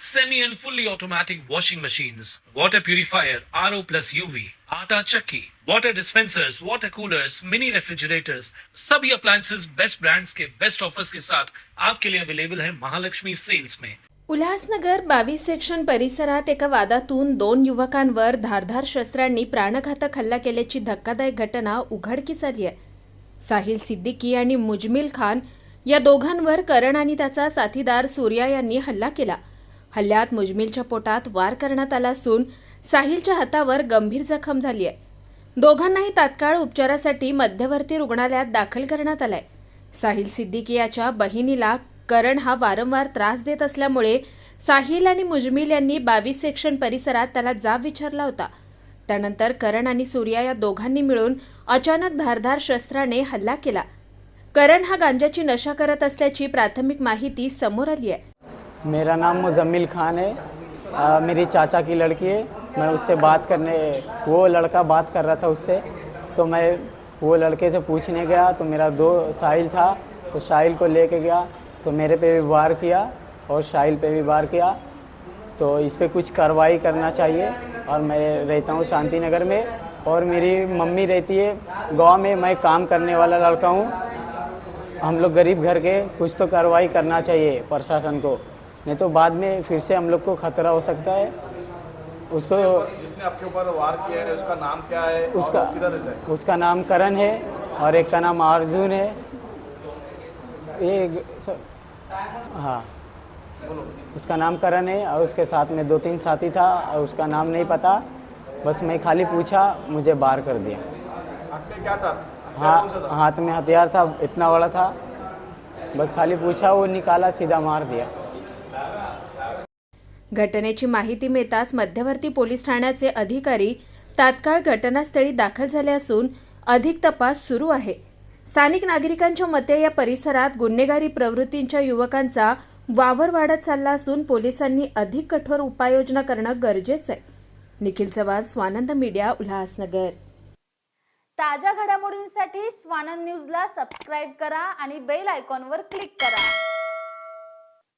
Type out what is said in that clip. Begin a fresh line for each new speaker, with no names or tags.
semi and fully automatic washing machines, water purifier, RO plus UV, आटा चक्की, water dispensers, water coolers, mini refrigerators, सभी appliances. Best brands के best offers के साथ आपके लिए अवेलेबल है महालक्ष्मी सेल्स में
उल्हासनगर बावीस सेक्शन परिसरात एका वादातून दोन युवकांवर धारधार शस्त्रांनी प्राणघातक हल्ला केल्याची धक्कादायक घटना उघडकीस आली आहे. साहिल सिद्दीकी आणि मुजमिल खान या दोघांवर करण आणि त्याचा साथीदार सूर्या यांनी हल्ला केला. हल्ल्यात मुजमिलच्या पोटात वार करण्यात आला असून साहिलच्या हातावर गंभीर जखम झाली आहे. दोघांनाही तात्काळ उपचारासाठी मध्यवर्ती रुग्णालयात दाखल करण्यात आलाय. साहिल सिद्दीकी याच्या बहिणीला करण हा वारंवार त्रास देत असल्यामुळे साहिल आणि मुजमिल यांनी बावीस सेक्शन परिसरात त्याला जाब विचारला होता. त्यानंतर करण आणि सूर्या या दोघांनी मिळून अचानक धारधार शस्त्राने हल्ला केला. करण हा गांजाची नशा करत असल्याची प्राथमिक माहिती समोर आली आहे.
मेरा नाम मुजम्मिल खान है। अ, मेरी चाचा की लड़की है। मैं उससे बात करने वो लड़का बात कर रहा था उससे। तो मैं वो लड़के से पूछने गया तो मेरा दो साहिल था तो साहिल को लेके गया तो मेरे पे भी वार किया और साहिल पे भी वार किया। तो इस पर कुछ कार्रवाई करना चाहिए और मैं रहता हूँ शांति नगर में और मेरी मम्मी रहती है गाँव में। मैं काम करने वाला लड़का हूँ। हम लोग गरीब घर के कुछ तो कार्रवाई करना चाहिए प्रशासन को। नहीं तो बाद में फिर से हम लोग को खतरा हो सकता है। उसको
जिसने आपके ऊपर वार किया है उसका नाम क्या है?
उसका
किधर है?
उसका नाम करण है और एक का नाम अर्जुन है। ये हाँ। उसका नाम करण है और उसके साथ में दो तीन साथी था और उसका नाम नहीं पता। बस मैं खाली पूछा मुझे बार कर दिया।
क्या था?
हाँ हाथ में हथियार था इतना बड़ा था। बस खाली पूछा वो निकाला सीधा मार दिया।
घटनेची माहिती मिळताच मध्यवर्ती पोलीस ठाण्याचे अधिकारी तात्काळ घटनास्थळी दाखल झाले असून अधिक तपास सुरू आहे. स्थानिक नागरिकांच्या मते या परिसरात गुन्हेगारी प्रवृत्तींच्या युवकांचा वावर वाढत चालला असून पोलिसांनी अधिक कठोर उपाययोजना करणं गरजेचं आहे. निखिल चव्हाण स्वानंद मीडिया उल्हासनगर.
ताज्या घडामोडींसाठी स्वानंद न्यूजला सबस्क्राईब करा आणि बेल आयकॉनवर क्लिक करा.